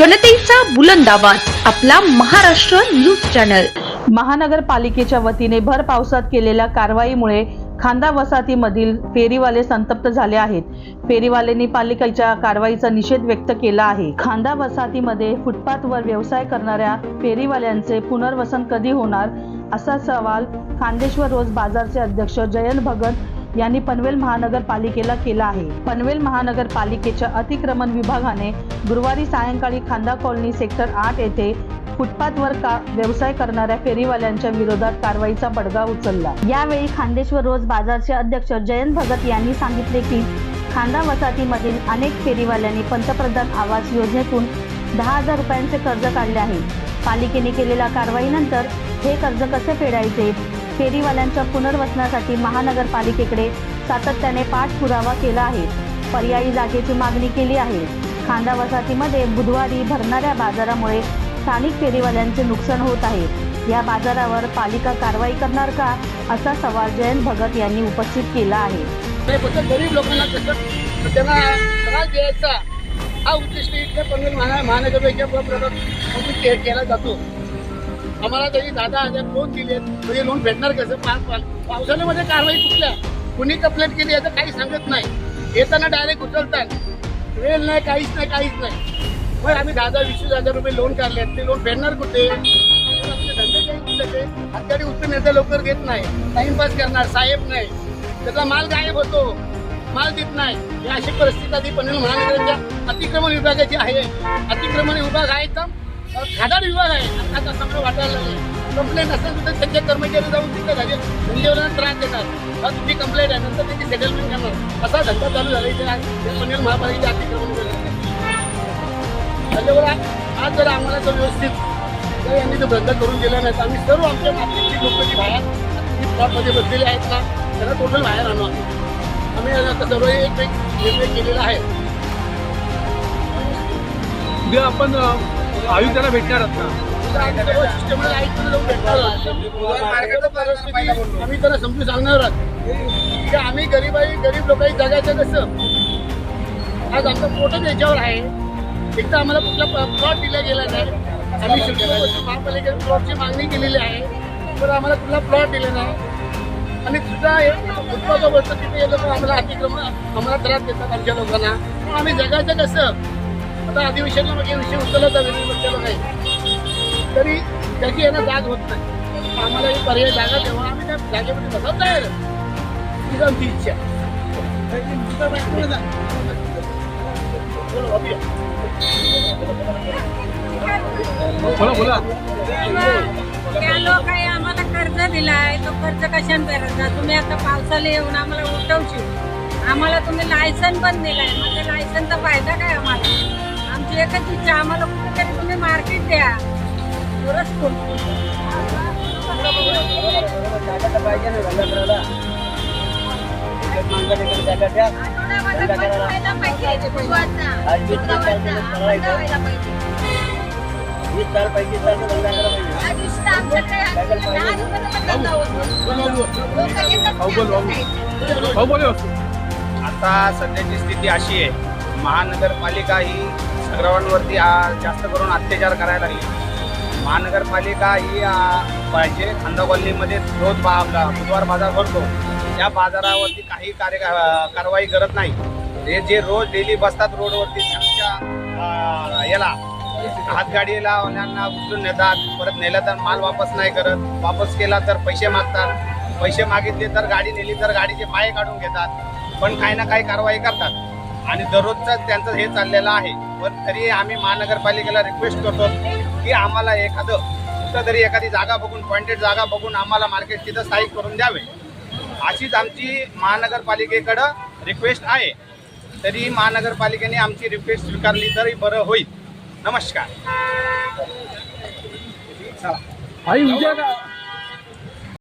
जनतेचा बुलंद आवाज आपला महाराष्ट्र न्यूज चॅनल. महानगरपालिकेच्या वतीने भर पावसात केलेल्या कारवाईमुळे खांदा वसाहतीमधील फेरीवाले संतप्त झाले आहेत. फेरीवाल्यांनी पालिकेच्या कारवाईचा निषेध व्यक्त केला आहे. खांदा वसाहतीमध्ये फुटपाथवर व्यवसाय करणाऱ्या फेरीवाल्यांचे पुनर्वसन कधी होणार असा सवाल खांदेश्वर रोज बाजारचे अध्यक्ष जयंत भगत यांनी पनवेल महानगरपालिकेला केला आहे. पनवेल महानगरपालिकेच्या अतिक्रमण विभागाने गुरुवारी सायंकाळी खांदा कॉलनी सेक्टर आठ येथे फुटपाथवर का व्यवसाय करणाऱ्या फेरीवाल्यांच्या विरोधात कारवाईचा बडगा उचलला. यावेळी खांदेश्वर रोज बाजारचे अध्यक्ष जयंत भगत यांनी सांगितले की खांदा वसाहतीमधील अनेक फेरीवाल्यांनी पंतप्रधान आवास योजनेतून दहा हजार रुपयांचे कर्ज काढले आहे. पालिकेने केलेल्या कारवाईनंतर हे कर्ज कसे फेडायचे? फेरीवाल्यांच्या पुनर्वसनासाठी महानगरपालिकेकडे सातत्याने पाठपुरावा केला आहे. पर्यायी जागेची मागणी केली आहे. खांदा वसाहतीमध्ये बुधवारी भरणाऱ्या बाजारामुळे स्थानिक फेरीवाल्यांचे नुकसान होत आहे. या बाजारावर पालिका कारवाई करणार का असा सवाल जयंत भगत यांनी उपस्थित केला आहे. गरीब लोकांना त्यांना त्रास द्यायचा. हा उद्दिष्ट इथल्या महानगरपालिका केला जातो. आम्हाला तरी दहा हजार लोन दिले म्हणजे लोन भेटणार कसं? पा पा- पावसाळ्यामध्ये कारवाई कुठल्या? कुणी कंप्लेंट केली याचं काही सांगत नाही. येताना डायरेक्ट उचलतात. वेळ नाही काहीच नाही काहीच नाही. मग आम्ही दहा दहा वीस वीस हजार रुपये लोन काढले ते लोन फेडणार कुठे? काही हातगाडी उचलून येतं लवकर घेत नाही. टाइमपास करणार साहेब नाही. त्याचा माल गायब होतो. माल देत नाही. ही अशी परिस्थिती आधी पनवेल महानगराच्या अतिक्रमण विभागाची आहे. अतिक्रमण विभाग आहे तर खादाड विभाग आहे. आता सगळं वाटायला लागले कंप्लेंट असेल तर त्यांच्या कर्मचारी जाऊन तिथे झाले धंदेवाल्यांना त्रास देतात. हा तुमची कंप्लेंट आहे नंतर त्याची सेटलमेंट करणार असा धंदा चालू झाला इथे. पनवेल महापालिकेचे अतिक्रमण विभागामध्ये त्याच्यावर आज- जर आम्हाला जर व्यवस्थित जर यांनी तो बंद करून दिला नाही तर आम्ही सर्व आमच्या मातीची लोक जी बाहेर प्लॉटमध्ये बसलेले आहेत ना त्यांना टोटल बाहेर आणू आम्ही आम्ही आता सर्व एक निर्णय केलेला आहे. उद्या आपण आयुक्ताला भेटणार आहात का आम्ही त्याला सिस्टमला मार्केटचं आम्ही समजून सांगणार आहोत. की आम्ही गरीब आहे गरीब लोकांनी जगायचं कसं? आज आमचं पोटच याच्यावर आहे. एक तर आम्हाला कुठला प्लॉट दिला गेला नाही. आम्ही शिल्पपती महापालिकेने प्लॉटची मागणी केलेली आहे. पण आम्हाला कुठला प्लॉट दिला नाही. आणि सुद्धा उत्पादक वस्तू तिथे येतं आम्हाला अतिक्रमण आम्हाला त्रास देतात आमच्या लोकांना. आम्ही जगायचं कसं? आता अधिवेशनला हे विषय उचलत पक्षाला नाही तरी त्याची यांना जाग होत नाही. आम्हाला ही पर्याय जागा तेव्हा आम्ही त्या जागेमध्ये बसत नाही. हीच आमची इच्छा. बोला. बोला. बोला त्या लोकांनी आम्हाला कर्ज दिलाय. तो कर्ज कशाने भरायचा तुम्ही आता पावसाला येऊन आम्हाला उठवशील. आम्हाला तुम्ही लायसन पण दिलाय. मग त्या लायसनचा फायदा काय आम्हाला? आमची एकच इच्छा आम्हाला कुठेतरी तुम्ही मार्केट द्या. तरच भाऊ बोल. भाऊ भाऊ बोले बोल. आता सध्याची स्थिती अशी आहे महानगरपालिका ही सर्वांवरती जास्त करून अत्याचार करायला लागली. महानगरपालिका ही पाहिजे खांदा कॉलनीमध्ये रोज बा बुधवार बाजार भरतो. या बाजारावरती काही कार्य कारवाई करत नाही. हे जे रोज डेली बसतात रोडवरती त्यांच्या याला हातगाडीला वाल्यांना उचलून नेतात परत नेलं तर माल वापस नाही करत. वापस केला तर पैसे मागतात. पैसे मागितले तर गाडी नेली तर गाडीचे पाय काढून घेतात. पण काही ना काही कारवाई करतात. आणि दररोजचा त्यांचं हे चाललेलं आहे. पण तरी आम्ही महानगरपालिकेला रिक्वेस्ट करतो की आम्हाला एखादं कुठं तरी एखादी जागा बघून पॉइंटेड जागा बघून आम्हाला मार्केट तिथं स्थायिक करून द्यावे. अशीच आमची महानगरपालिकेकडं रिक्वेस्ट आहे. तरी महानगरपालिकेने आमची रिक्वेस्ट स्वीकारली तरी बरं होईल. नमस्कार. आई उद्या का?